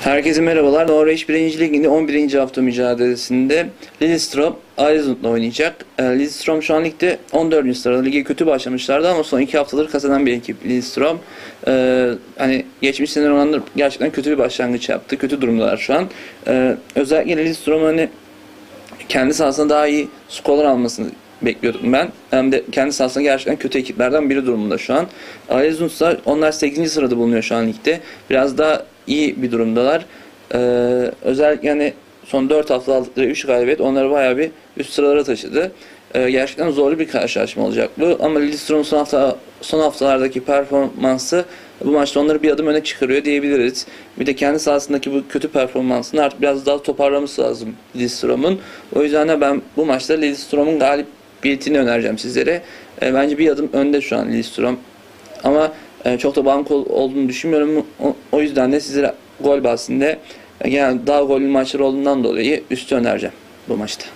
Herkese merhabalar. Norveç 1. Ligi'nde 11. hafta mücadelesinde Lillestrøm Arizund'la oynayacak. Ee, Lillestrøm şu an ligde 14. sırada. Lige kötü başlamışlardı ama son iki haftaları kazanan bir ekip Lillestrøm. Ee, hani geçmiş seneler oranında gerçekten kötü bir başlangıç yaptı. Kötü durumdalar şu an. Ee, özellikle Lillestrøm hani kendi sahasında daha iyi skorlar almasını bekliyordum ben. Hem de kendi sahasında gerçekten kötü ekiplerden biri durumunda şu an. Arizund ise onlar 8. sırada bulunuyor şu an ligde. Biraz daha iyi bir durumdalar. Ee, özellikle yani son 4 hafta aldıkları 3 galibiyet onları bayağı bir üst sıralara taşıdı. Ee, gerçekten zorlu bir karşılaşma olacak bu. Ama Lillestrøm'ün son, hafta, son haftalardaki performansı bu maçta onları bir adım öne çıkarıyor diyebiliriz. Bir de kendi sahasındaki bu kötü performansını artık biraz daha toparlaması lazım Lillestrøm'ün. O yüzden de ben bu maçta Lillestrøm'ün galibiyetini önereceğim sizlere. E, bence bir adım önde şu an Lillestrøm. Ama e, çok da banko olduğunu düşünmüyorum. O, o yüzden de sizlere gol bahsinde e, genelde daha gollü maçlar olduğundan dolayı üstü önereceğim bu maçta.